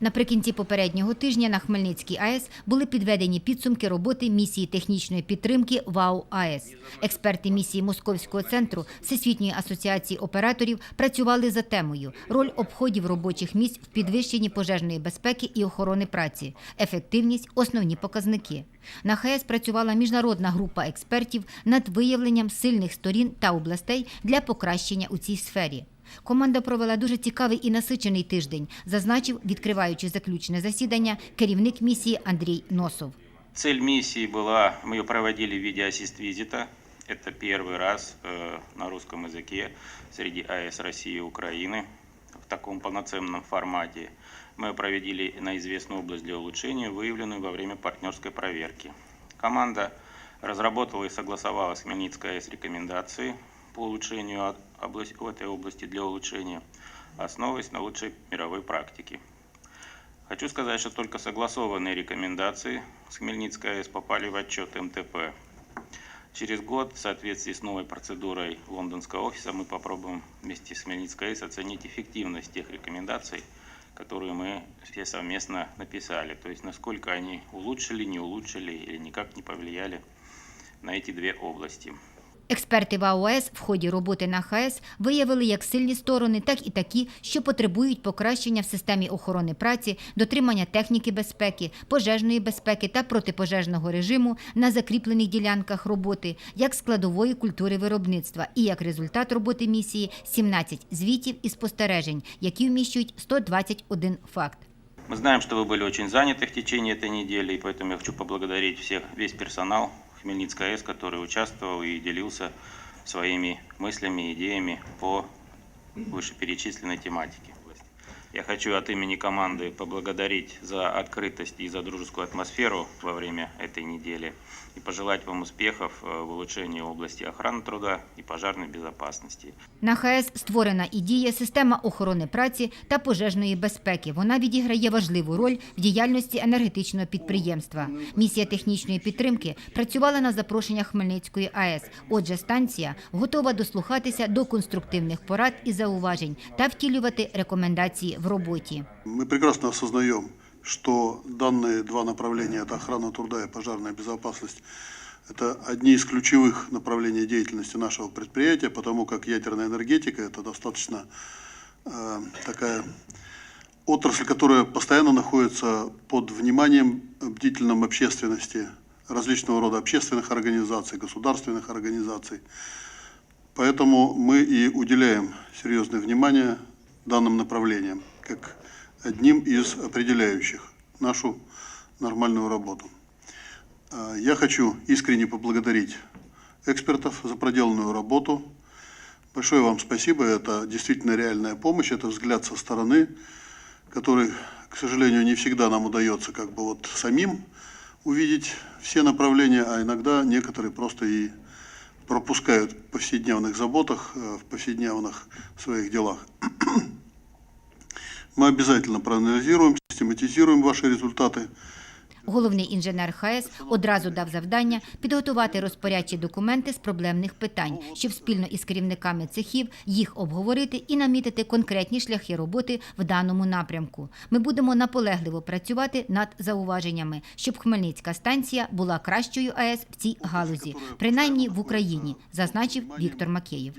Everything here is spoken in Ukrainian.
Наприкінці попереднього тижня на Хмельницькій АЕС були підведені підсумки роботи місії технічної підтримки ВАУ АЕС. Експерти місії Московського центру Всесвітньої асоціації операторів працювали за темою роль обходів робочих місць в підвищенні пожежної безпеки і охорони праці, ефективність, основні показники. На ХАЕС працювала міжнародна група експертів над виявленням сильних сторін та областей для покращення у цій сфері. Команда провела дуже цікавий і насичений тиждень, зазначив, відкриваючи заключне засідання, керівник місії Андрій Носов. Цель миссии была, мы ее проводили в виде ассист-визита. Это первый раз э, на русском языке среди АЭС России и Украины в таком полноценном формате. Мы проводили на известную область для улучшения, выявленную во время партнерской проверки. Команда разработала и согласовала с Хмельницкой АЭС рекомендации по улучшению область- в этой области для улучшения, основываясь на лучшей мировой практике. Хочу сказать, что только согласованные рекомендации с Хмельницкой АЭС попали в отчет МТП. Через год, в соответствии с новой процедурой лондонского офиса, мы попробуем вместе с Хмельницкой АЭС оценить эффективность тех рекомендаций, которые мы все совместно написали. То есть, насколько они улучшили, не улучшили или никак не повлияли на эти две области. Експерти ВАУ АЕС в ході роботи на ХАЕС виявили як сильні сторони, так і такі, що потребують покращення в системі охорони праці, дотримання техніки безпеки, пожежної безпеки та протипожежного режиму на закріплених ділянках роботи, як складової культури виробництва і як результат роботи місії 17 звітів і спостережень, які вміщують 121 факт. Мы знаем, что вы были очень заняты в течение этой недели, и поэтому я хочу поблагодарить всех, весь персонал Хмельницкой АЭС, который участвовал и делился своими мыслями, идеями по вышеперечисленной тематике. Я хочу от имени команды поблагодарить за открытость и за дружескую атмосферу во время этой недели и пожелать вам успехов э, в улучшении области охраны труда и пожарной безопасности. На ХАЕС створена і діє система охорони праці та пожежної безпеки. Вона відіграє важливу роль в діяльності енергетичного підприємства. Місія технічної підтримки працювала на запрошення Хмельницької АЕС. Отже, станція готова дослухатися до конструктивних порад і зауважень та втілювати рекомендації В роботі. Мы прекрасно осознаем, что данные два направления – это охрана труда и пожарная безопасность – это одни из ключевых направлений деятельности нашего предприятия, потому как ядерная энергетика – это достаточно э, такая отрасль, которая постоянно находится под вниманием бдительном общественности, различного рода общественных организаций, государственных организаций. Поэтому мы и уделяем серьезное внимание данным направлениям, как одним из определяющих нашу нормальную работу. А, Я хочу искренне поблагодарить экспертов за проделанную работу. Большое вам спасибо. Это действительно реальная помощь, это взгляд со стороны, который, к сожалению, не всегда нам удается как бы вот самим увидеть все направления, а иногда некоторые просто и пропускают в повседневных заботах, э, в повседневных своих делах. Мы обязательно проанализируем, систематизируем ваши результаты. Головний інженер ХАЕС одразу дав завдання підготувати розпорядчі документи з проблемних питань, щоб спільно із керівниками цехів їх обговорити і намітити конкретні шляхи роботи в даному напрямку. Ми будемо наполегливо працювати над зауваженнями, щоб Хмельницька станція була кращою АЕС в цій галузі, принаймні в Україні, зазначив Віктор Макеєв.